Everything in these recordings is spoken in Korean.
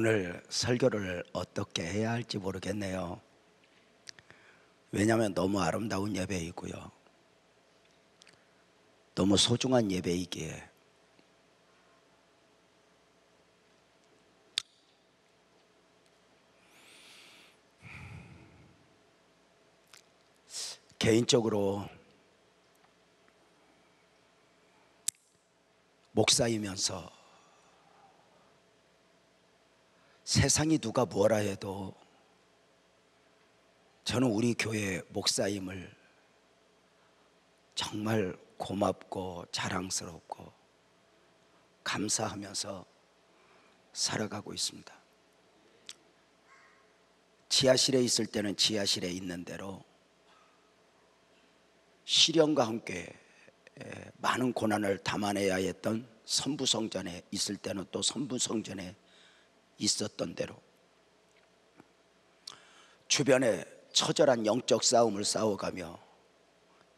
오늘 설교를 어떻게 해야 할지 모르겠네요. 왜냐하면 너무 아름다운 예배이고요. 너무 소중한 예배이기에 개인적으로 목사이면서 세상이 누가 뭐라 해도 저는 우리 교회 목사임을 정말 고맙고 자랑스럽고 감사하면서 살아가고 있습니다. 지하실에 있을 때는 지하실에 있는 대로 시련과 함께 많은 고난을 담아내야 했던 선부성전에 있을 때는 또 선부성전에 있었던 대로. 주변에 처절한 영적 싸움을 싸워가며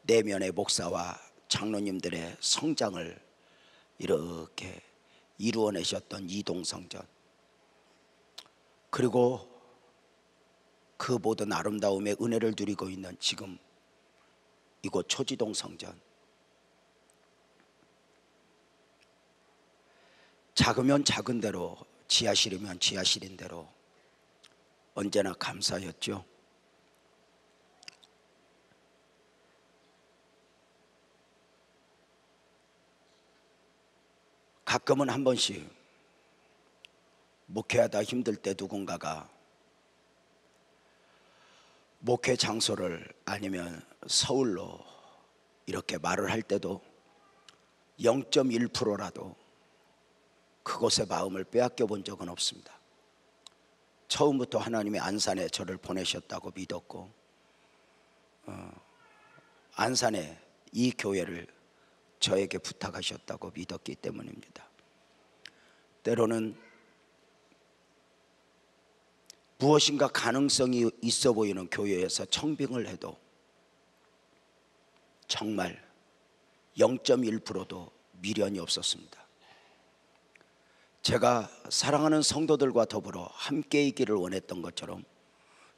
내면의 목사와 장로님들의 성장을 이렇게 이루어내셨던 이동성전. 그리고 그 모든 아름다움의 은혜를 누리고 있는 지금 이곳 초지동 성전. 작으면 작은 대로 지하실이면 지하실인 대로 언제나 감사였죠. 가끔은 한 번씩 목회하다 힘들 때 누군가가 목회 장소를 아니면 서울로 이렇게 말을 할 때도 0.1%라도 그곳의 마음을 빼앗겨 본 적은 없습니다. 처음부터 하나님이 안산에 저를 보내셨다고 믿었고 어, 안산에 이 교회를 저에게 부탁하셨다고 믿었기 때문입니다. 때로는 무엇인가 가능성이 있어 보이는 교회에서 청빙을 해도 정말 0.1%도 미련이 없었습니다. 제가 사랑하는 성도들과 더불어 함께 있기를 원했던 것처럼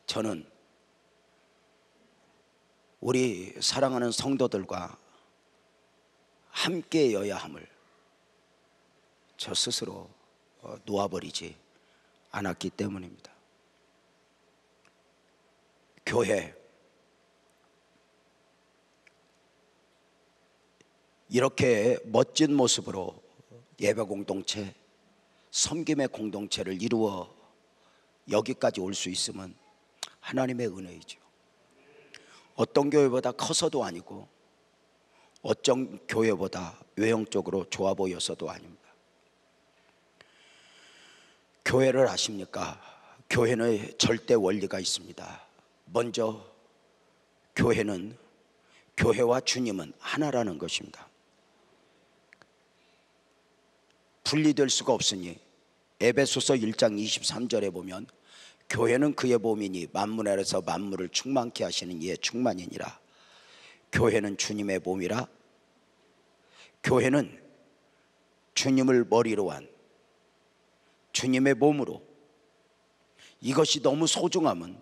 저는 우리 사랑하는 성도들과 함께여야 함을 저 스스로 어, 놓아버리지 않았기 때문입니다. 교회 이렇게 멋진 모습으로 예배 공동체 섬김의 공동체를 이루어 여기까지 올 수 있으면 하나님의 은혜이죠. 어떤 교회보다 커서도 아니고 어떤 교회보다 외형적으로 좋아 보여서도 아닙니다. 교회를 아십니까? 교회는 절대 원리가 있습니다. 먼저 교회는 교회와 주님은 하나라는 것입니다. 분리될 수가 없으니 에베소서 1장 23절에 보면 교회는 그의 몸이니 만물 아래서 만물을 충만케 하시는 이의 충만이니라. 교회는 주님의 몸이라. 교회는 주님을 머리로 한 주님의 몸으로 이것이 너무 소중함은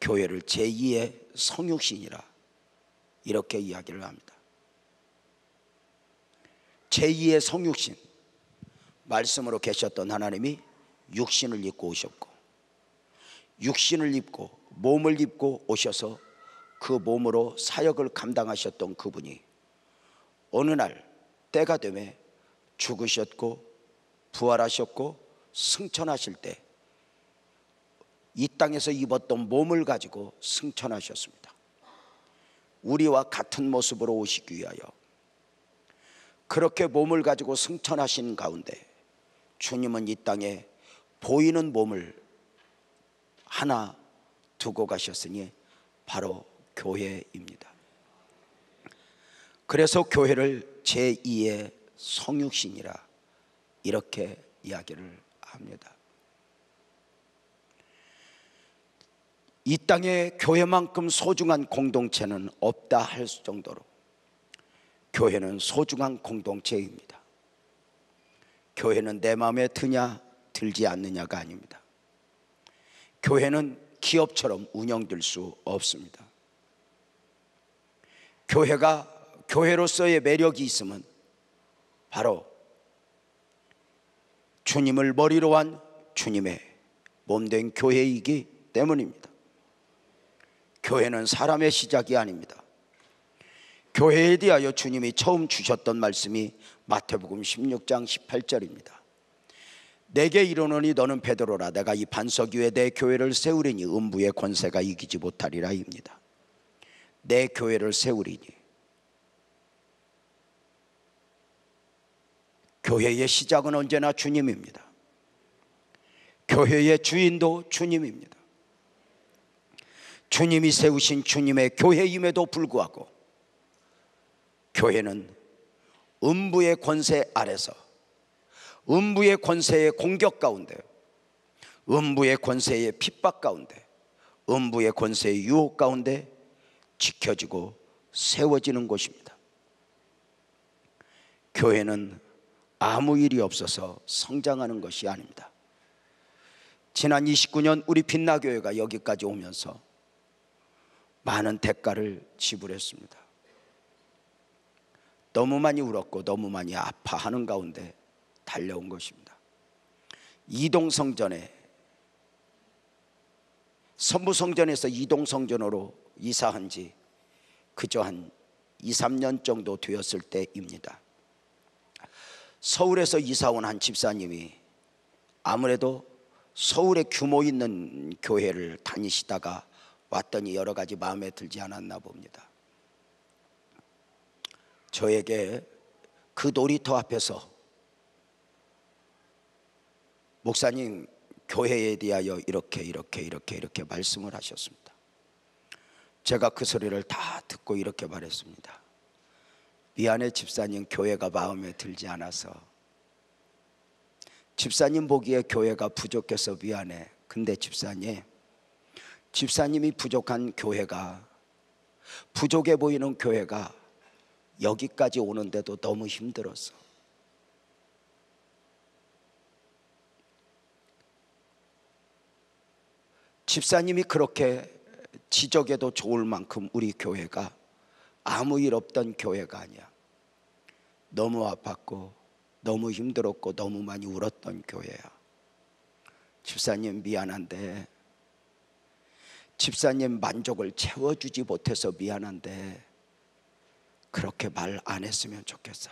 교회를 제2의 성육신이라 이렇게 이야기를 합니다. 제2의 성육신 말씀으로 계셨던 하나님이 육신을 입고 오셨고 육신을 입고 몸을 입고 오셔서 그 몸으로 사역을 감당하셨던 그분이 어느 날 때가 되매 죽으셨고 부활하셨고 승천하실 때 이 땅에서 입었던 몸을 가지고 승천하셨습니다. 우리와 같은 모습으로 오시기 위하여 그렇게 몸을 가지고 승천하신 가운데 주님은 이 땅에 보이는 몸을 하나 두고 가셨으니 바로 교회입니다. 그래서 교회를 제2의 성육신이라 이렇게 이야기를 합니다. 이 땅에 교회만큼 소중한 공동체는 없다 할 정도로 교회는 소중한 공동체입니다. 교회는 내 마음에 드냐 들지 않느냐가 아닙니다. 교회는 기업처럼 운영될 수 없습니다. 교회가 교회로서의 매력이 있으면 바로 주님을 머리로 한 주님의 몸된 교회이기 때문입니다. 교회는 사람의 시작이 아닙니다. 교회에 대하여 주님이 처음 주셨던 말씀이 마태복음 16장 18절입니다. 내게 이르노니 너는 베드로라 내가 이 반석 위에 내 교회를 세우리니 음부의 권세가 이기지 못하리라입니다. 내 교회를 세우리니 교회의 시작은 언제나 주님입니다. 교회의 주인도 주님입니다. 주님이 세우신 주님의 교회임에도 불구하고 교회는 음부의 권세 아래서 음부의 권세의 공격 가운데 음부의 권세의 핍박 가운데 음부의 권세의 유혹 가운데 지켜지고 세워지는 곳입니다. 교회는 아무 일이 없어서 성장하는 것이 아닙니다. 지난 29년 우리 빛나교회가 여기까지 오면서 많은 대가를 지불했습니다. 너무 많이 울었고 너무 많이 아파하는 가운데 달려온 것입니다. 이동성전에 선부성전에서 이동성전으로 이사한 지 그저 한 2, 3년 정도 되었을 때입니다. 서울에서 이사 온 한 집사님이 아무래도 서울에 규모 있는 교회를 다니시다가 왔더니 여러 가지 마음에 들지 않았나 봅니다. 저에게 그 놀이터 앞에서 목사님 교회에 대하여 이렇게 이렇게 이렇게 이렇게 말씀을 하셨습니다. 제가 그 소리를 다 듣고 이렇게 말했습니다. 미안해 집사님 교회가 마음에 들지 않아서 집사님 보기에 교회가 부족해서 미안해. 근데 집사님 집사님이 부족한 교회가 부족해 보이는 교회가 여기까지 오는데도 너무 힘들었어. 집사님이 그렇게 지적해도 좋을 만큼 우리 교회가 아무 일 없던 교회가 아니야. 너무 아팠고 너무 힘들었고 너무 많이 울었던 교회야. 집사님 미안한데 집사님 만족을 채워주지 못해서 미안한데 그렇게 말 안 했으면 좋겠어.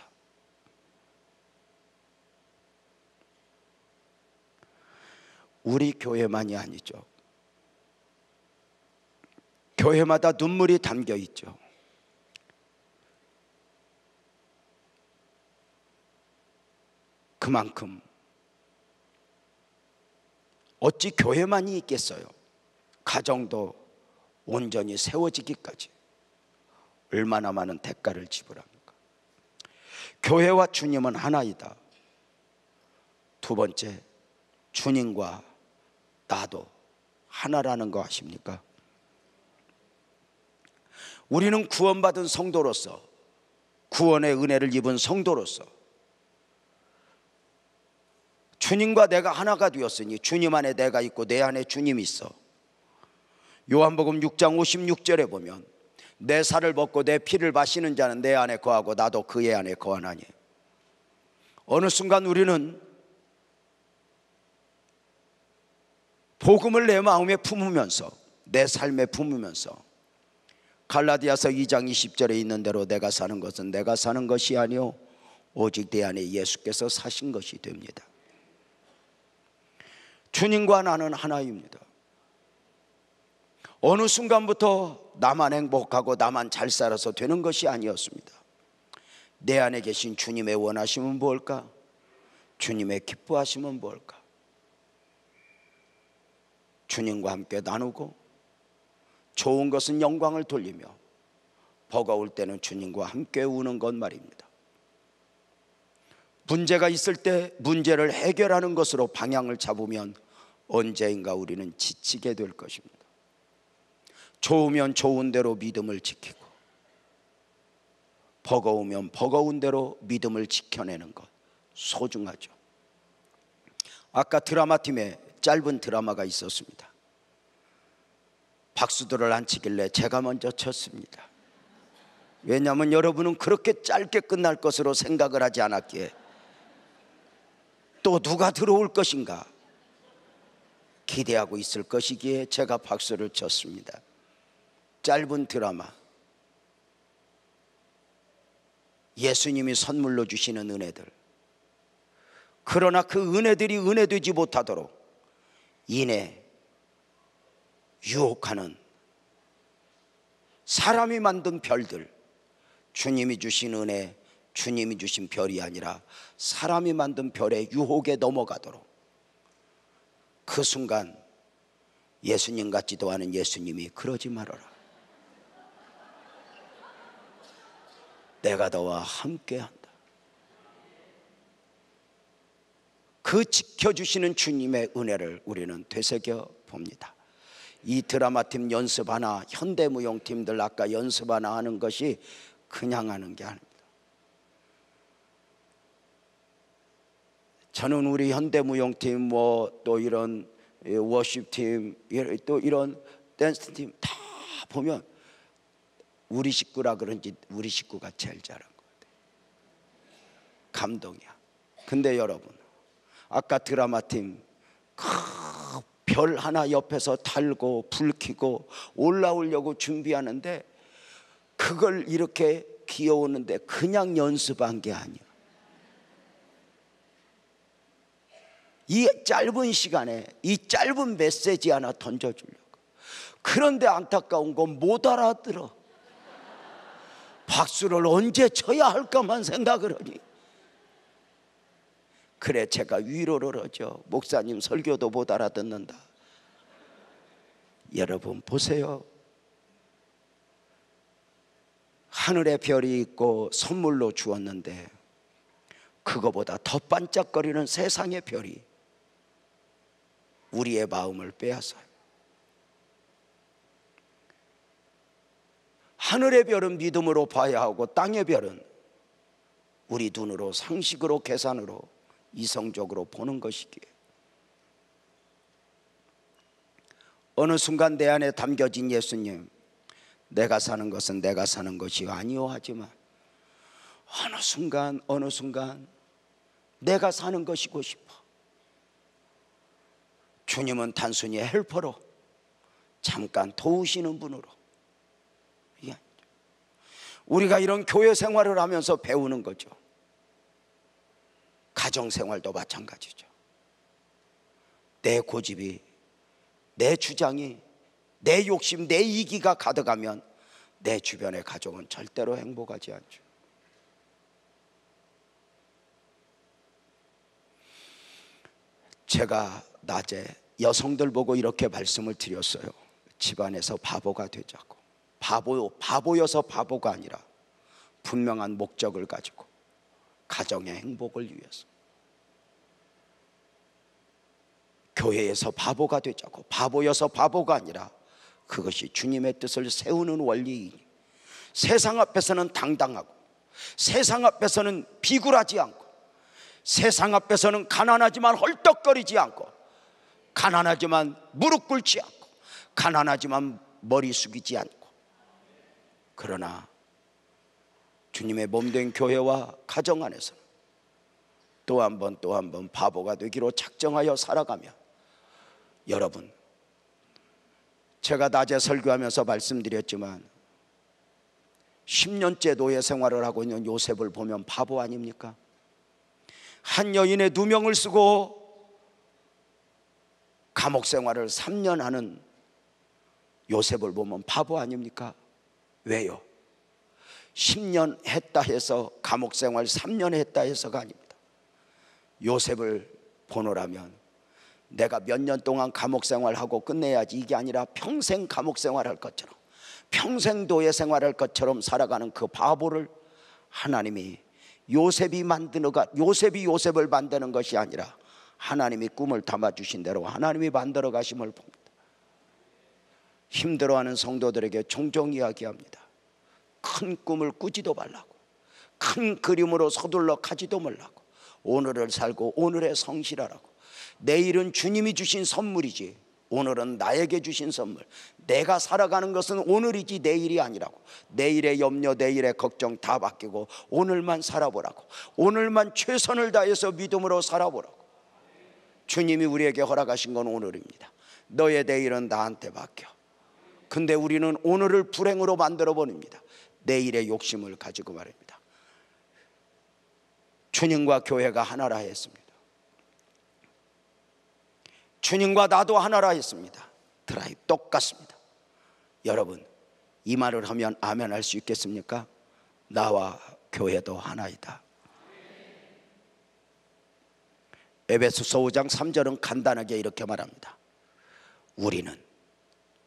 우리 교회만이 아니죠. 교회마다 눈물이 담겨 있죠. 그만큼 어찌 교회만이 있겠어요? 가정도 온전히 세워지기까지 얼마나 많은 대가를 지불합니까? 교회와 주님은 하나이다. 두 번째, 주님과 나도 하나라는 거 아십니까? 우리는 구원받은 성도로서 구원의 은혜를 입은 성도로서 주님과 내가 하나가 되었으니 주님 안에 내가 있고 내 안에 주님이 있어. 요한복음 6장 56절에 보면 내 살을 먹고 내 피를 마시는 자는 내 안에 거하고 나도 그의 안에 거하나니. 어느 순간 우리는 복음을 내 마음에 품으면서 내 삶에 품으면서 갈라디아서 2장 20절에 있는 대로 내가 사는 것은 내가 사는 것이 아니요 오직 내 안에 예수께서 사신 것이 됩니다. 주님과 나는 하나입니다. 어느 순간부터 나만 행복하고 나만 잘 살아서 되는 것이 아니었습니다. 내 안에 계신 주님의 원하심은 뭘까? 주님의 기뻐하심은 뭘까? 주님과 함께 나누고 좋은 것은 영광을 돌리며 버거울 때는 주님과 함께 우는 것 말입니다. 문제가 있을 때 문제를 해결하는 것으로 방향을 잡으면 언제인가 우리는 지치게 될 것입니다. 좋으면 좋은 대로 믿음을 지키고 버거우면 버거운 대로 믿음을 지켜내는 것 소중하죠. 아까 드라마 팀에 짧은 드라마가 있었습니다. 박수들을 안 치길래 제가 먼저 쳤습니다. 왜냐하면 여러분은 그렇게 짧게 끝날 것으로 생각을 하지 않았기에 또 누가 들어올 것인가 기대하고 있을 것이기에 제가 박수를 쳤습니다. 짧은 드라마. 예수님이 선물로 주시는 은혜들. 그러나 그 은혜들이 은혜되지 못하도록 인해 유혹하는 사람이 만든 별들, 주님이 주신 은혜, 주님이 주신 별이 아니라 사람이 만든 별의 유혹에 넘어가도록 그 순간 예수님 같지도 않은 예수님이 그러지 말아라. 내가 너와 함께한다. 그 지켜주시는 주님의 은혜를 우리는 되새겨 봅니다. 이 드라마 팀 연습 하나, 현대무용 팀들 아까 연습 하나 하는 것이 그냥 하는 게 아닙니다. 저는 우리 현대무용팀 뭐 또 이런 워십팀 또 이런 댄스팀 다 보면 우리 식구라 그런지 우리 식구가 제일 잘한 것 같아요. 감동이야. 근데 여러분 아까 드라마 팀 별 하나 옆에서 달고 불 켜고 올라오려고 준비하는데 그걸 이렇게 귀여우는데 그냥 연습한 게 아니야. 이 짧은 시간에 이 짧은 메시지 하나 던져주려고. 그런데 안타까운 건 못 알아들어. 박수를 언제 쳐야 할까만 생각을 하니. 그래 제가 위로를 하죠. 목사님 설교도 못 알아듣는다. 여러분 보세요. 하늘에 별이 있고 선물로 주었는데 그거보다 더 반짝거리는 세상의 별이 우리의 마음을 빼앗아요. 하늘의 별은 믿음으로 봐야 하고 땅의 별은 우리 눈으로 상식으로 계산으로 이성적으로 보는 것이기에. 어느 순간 내 안에 담겨진 예수님 내가 사는 것은 내가 사는 것이 아니오 하지만 어느 순간 어느 순간 내가 사는 것이고 싶어. 주님은 단순히 헬퍼로 잠깐 도우시는 분으로 우리가 이런 교회 생활을 하면서 배우는 거죠. 가정 생활도 마찬가지죠. 내 고집이, 내 주장이, 내 욕심, 내 이기가 가득하면 내 주변의 가족은 절대로 행복하지 않죠. 제가 낮에 여성들 보고 이렇게 말씀을 드렸어요. 집안에서 바보가 되자고. 바보, 바보여서 바보가 아니라 분명한 목적을 가지고 가정의 행복을 위해서. 교회에서 바보가 되자고 바보여서 바보가 아니라 그것이 주님의 뜻을 세우는 원리이니 세상 앞에서는 당당하고 세상 앞에서는 비굴하지 않고 세상 앞에서는 가난하지만 헐떡거리지 않고 가난하지만 무릎 꿇지 않고 가난하지만 머리 숙이지 않고 그러나 주님의 몸된 교회와 가정 안에서 또한 번 또 한 번 바보가 되기로 작정하여 살아가며 여러분 제가 낮에 설교하면서 말씀드렸지만 10년째 노예 생활을 하고 있는 요셉을 보면 바보 아닙니까? 한 여인의 누명을 쓰고 감옥 생활을 3년 하는 요셉을 보면 바보 아닙니까? 왜요? 10년 했다 해서 감옥 생활 3년 했다 해서가 아닙니다. 요셉을 보노라면 내가 몇 년 동안 감옥 생활하고 끝내야지 이게 아니라 평생 감옥 생활할 것처럼 평생 도예 생활할 것처럼 살아가는 그 바보를 하나님이 요셉이 만드는가 요셉이 요셉을 만드는 것이 아니라 하나님이 꿈을 담아 주신 대로 하나님이 만들어 가심을 봅니다. 힘들어하는 성도들에게 종종 이야기합니다. 큰 꿈을 꾸지도 말라고 큰 그림으로 서둘러 가지도 말라고 오늘을 살고 오늘에 성실하라고 내일은 주님이 주신 선물이지. 오늘은 나에게 주신 선물. 내가 살아가는 것은 오늘이지 내일이 아니라고. 내일의 염려, 내일의 걱정 다 바뀌고 오늘만 살아보라고. 오늘만 최선을 다해서 믿음으로 살아보라고. 주님이 우리에게 허락하신 건 오늘입니다. 너의 내일은 나한테 맡겨. 근데 우리는 오늘을 불행으로 만들어 버립니다. 내일의 욕심을 가지고 말입니다. 주님과 교회가 하나라 했습니다. 주님과 나도 하나라 했습니다. 드라이 똑같습니다. 여러분, 이 말을 하면 아멘 할 수 있겠습니까? 나와 교회도 하나이다. 에베소서 5장 3절은 간단하게 이렇게 말합니다. 우리는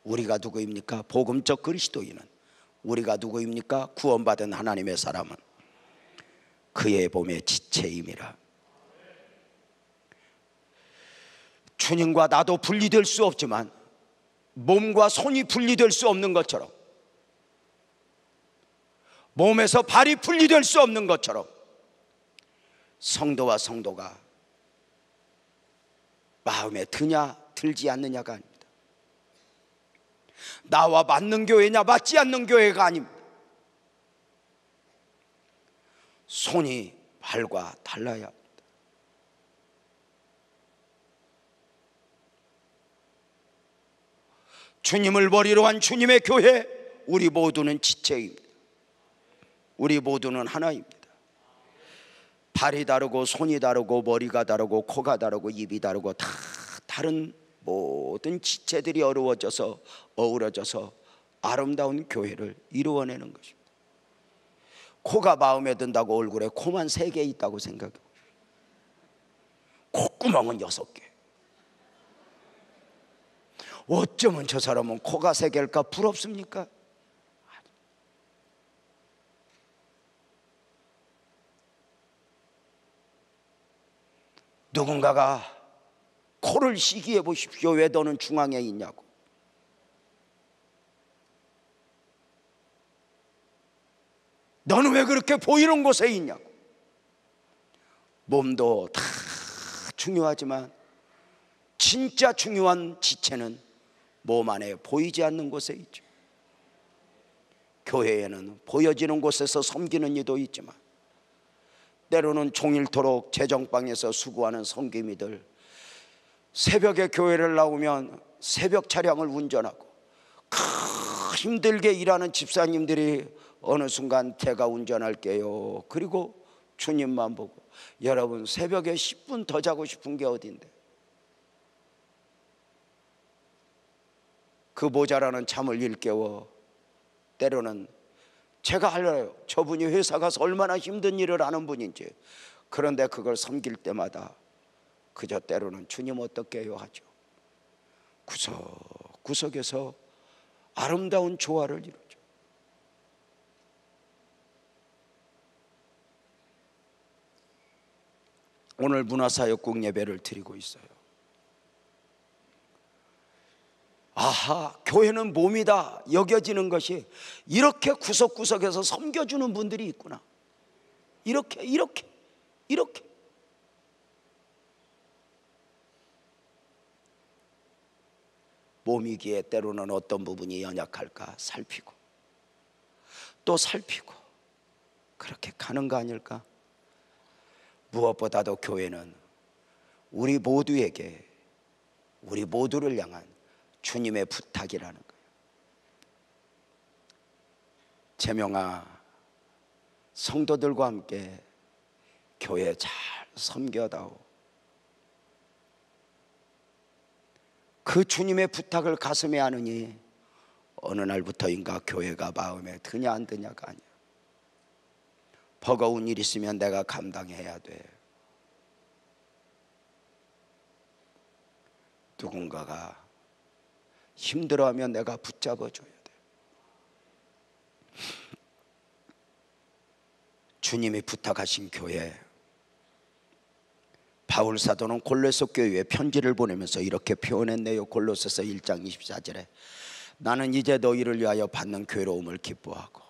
우리가 누구입니까? 복음적 그리스도인은 우리가 누구입니까? 구원받은 하나님의 사람은 그의 몸의 지체임이라. 주님과 나도 분리될 수 없지만 몸과 손이 분리될 수 없는 것처럼 몸에서 발이 분리될 수 없는 것처럼 성도와 성도가 마음에 드냐 들지 않느냐가. 나와 맞는 교회냐 맞지 않는 교회가 아닙니다. 손이 발과 달라야 합니다. 주님을 머리로 한 주님의 교회 우리 모두는 지체입니다. 우리 모두는 하나입니다. 발이 다르고 손이 다르고 머리가 다르고 코가 다르고 입이 다르고 다 다른 모든 지체들이 어우러져서 어우러져서 아름다운 교회를 이루어내는 것입니다. 코가 마음에 든다고 얼굴에 코만 세 개 있다고 생각해. 콧구멍은 여섯 개. 어쩌면 저 사람은 코가 세 개일까 부럽습니까? 누군가가 코를 시기해 보십시오. 왜 너는 중앙에 있냐고. 너는 왜 그렇게 보이는 곳에 있냐고. 몸도 다 중요하지만 진짜 중요한 지체는 몸 안에 보이지 않는 곳에 있죠. 교회에는 보여지는 곳에서 섬기는 이도 있지만 때로는 종일토록 재정방에서 수고하는 성김이들 새벽에 교회를 나오면 새벽 차량을 운전하고 힘들게 일하는 집사님들이 어느 순간 제가 운전할게요. 그리고 주님만 보고 여러분 새벽에 10분 더 자고 싶은 게 어딘데? 그 모자라는 잠을 일깨워 때로는 제가 알아요. 저분이 회사 가서 얼마나 힘든 일을 하는 분인지. 그런데 그걸 섬길 때마다 그저 때로는 주님 어떻게 해요 하죠. 구석 구석에서 아름다운 조화를 이루죠. 오늘 문화사역국 예배를 드리고 있어요. 아하, 교회는 몸이다 여겨지는 것이 이렇게 구석구석에서 섬겨주는 분들이 있구나. 이렇게, 이렇게, 이렇게. 몸이기에 때로는 어떤 부분이 연약할까 살피고 또 살피고 그렇게 가는 거 아닐까? 무엇보다도 교회는 우리 모두에게 우리 모두를 향한 주님의 부탁이라는 거예요. 제명아 성도들과 함께 교회 잘 섬겨다오. 그 주님의 부탁을 가슴에 안으니 어느 날부터인가 교회가 마음에 드냐 안 드냐가 아니야. 버거운 일 있으면 내가 감당해야 돼. 누군가가 힘들어하면 내가 붙잡아 줘야 돼. 주님이 부탁하신 교회 바울 사도는 골로새 교회에 편지를 보내면서 이렇게 표현했네요. 골로새서 1장 24절에 나는 이제 너희를 위하여 받는 괴로움을 기뻐하고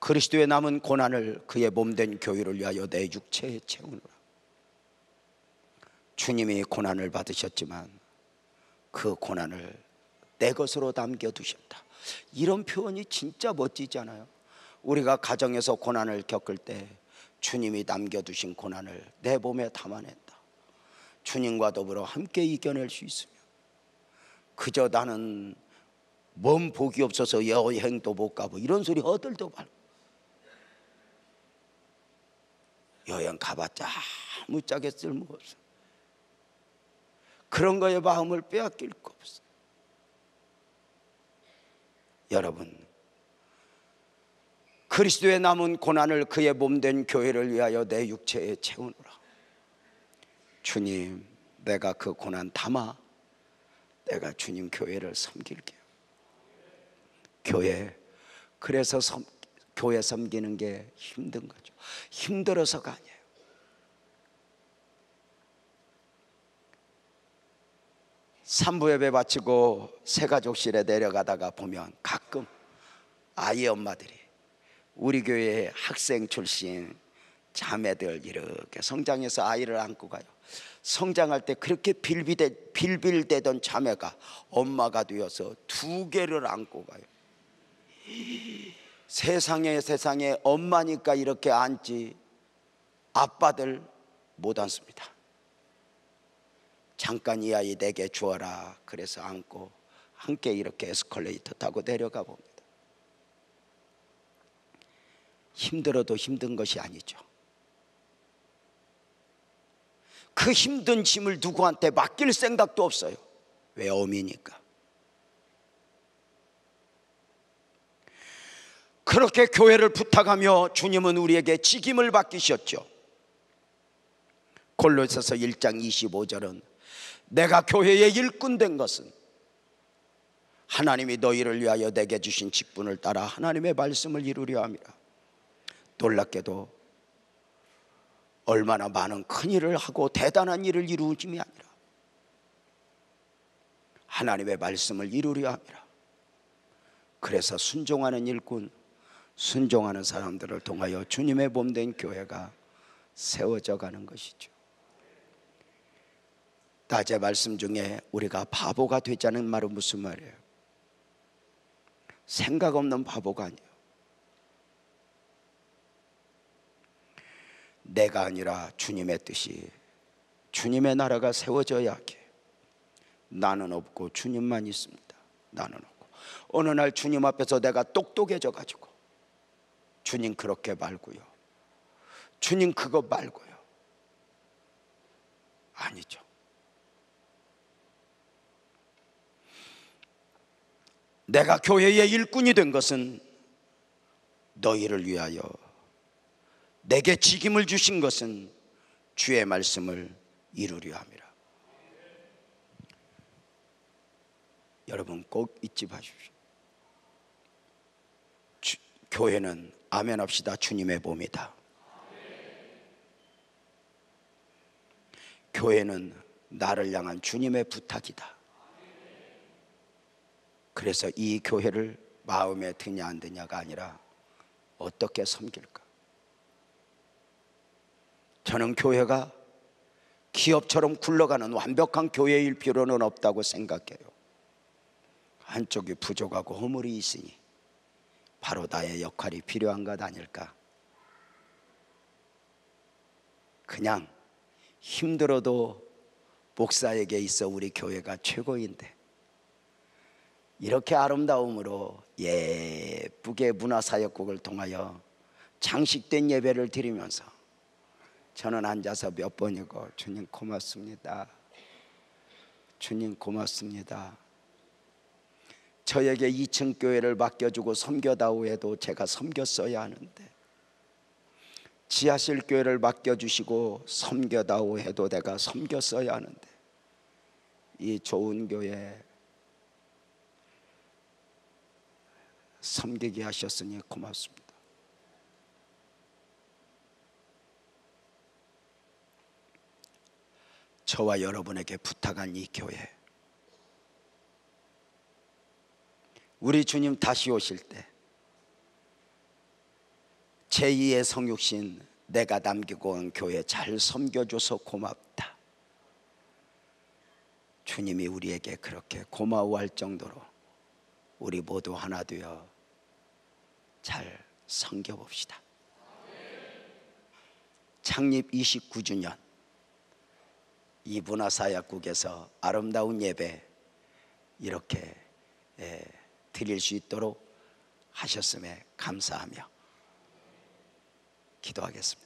그리스도의 남은 고난을 그의 몸된 교회를 위하여 내 육체에 채우노라. 주님이 고난을 받으셨지만 그 고난을 내 것으로 남겨 두셨다. 이런 표현이 진짜 멋지지 않아요? 우리가 가정에서 고난을 겪을 때 주님이 남겨두신 고난을 내 몸에 담아낸다. 주님과 더불어 함께 이겨낼 수 있으며 그저 나는 먼 복이 없어서 여행도 못 가고 이런 소리 허들도 말고. 여행 가봤자 아무짝에 쓸모없어. 그런 거에 마음을 빼앗길 거 없어. 여러분 그리스도의 남은 고난을 그의 몸된 교회를 위하여 내 육체에 채우노라. 주님 내가 그 고난 담아 내가 주님 교회를 섬길게요. 교회 그래서 섬, 교회 섬기는 게 힘든 거죠. 힘들어서가 아니에요. 산부 예배 바치고 새 가족실에 내려가다가 보면 가끔 아이 엄마들이 우리 교회 학생 출신 자매들 이렇게 성장해서 아이를 안고 가요. 성장할 때 그렇게 빌비대, 빌빌대던 자매가 엄마가 되어서 두 개를 안고 가요. 세상에 세상에 엄마니까 이렇게 앉지 아빠들 못 앉습니다. 잠깐 이 아이 내게 주어라. 그래서 안고 함께 이렇게 에스컬레이터 타고 내려가 봅니다. 힘들어도 힘든 것이 아니죠. 그 힘든 짐을 누구한테 맡길 생각도 없어요. 왜 어미니까. 그렇게 교회를 부탁하며 주님은 우리에게 직임을 맡기셨죠. 골로새서 1장 25절은 내가 교회의 일꾼 된 것은 하나님이 너희를 위하여 내게 주신 직분을 따라 하나님의 말씀을 이루려 함이라. 놀랍게도 얼마나 많은 큰 일을 하고 대단한 일을 이루심이 아니라 하나님의 말씀을 이루려 함이라. 그래서 순종하는 일꾼, 순종하는 사람들을 통하여 주님의 몸된 교회가 세워져 가는 것이죠. 낮에 말씀 중에 우리가 바보가 되자는 말은 무슨 말이에요? 생각 없는 바보가 아니에요. 내가 아니라 주님의 뜻이 주님의 나라가 세워져야 하게 나는 없고 주님만 있습니다. 나는 없고 어느 날 주님 앞에서 내가 똑똑해져 가지고 주님 그렇게 말고요. 주님 그거 말고요. 아니죠. 내가 교회의 일꾼이 된 것은 너희를 위하여 내게 직임을 주신 것은 주의 말씀을 이루려 함이라. 여러분 꼭 잊지 마십시오. 주, 교회는 아멘 합시다. 주님의 몸이다. 교회는 나를 향한 주님의 부탁이다. 그래서 이 교회를 마음에 드냐 안 드냐가 아니라 어떻게 섬길까? 저는 교회가 기업처럼 굴러가는 완벽한 교회일 필요는 없다고 생각해요. 한쪽이 부족하고 허물이 있으니 바로 나의 역할이 필요한 것 아닐까? 그냥 힘들어도 목사에게 있어 우리 교회가 최고인데 이렇게 아름다움으로 예쁘게 문화사역국을 통하여 장식된 예배를 드리면서 저는 앉아서 몇 번이고 주님 고맙습니다. 주님 고맙습니다. 저에게 2층 교회를 맡겨주고 섬겨다오 해도 제가 섬겼어야 하는데 지하실 교회를 맡겨주시고 섬겨다오 해도 내가 섬겼어야 하는데 이 좋은 교회 섬기게 하셨으니 고맙습니다. 저와 여러분에게 부탁한 이 교회 우리 주님 다시 오실 때 제2의 성육신 내가 남기고 간 교회 잘 섬겨줘서 고맙다. 주님이 우리에게 그렇게 고마워할 정도로 우리 모두 하나 되어 잘 섬겨봅시다. 창립 29주년 이분화 사약국에서 아름다운 예배 이렇게 예, 드릴 수 있도록 하셨음에 감사하며 기도하겠습니다.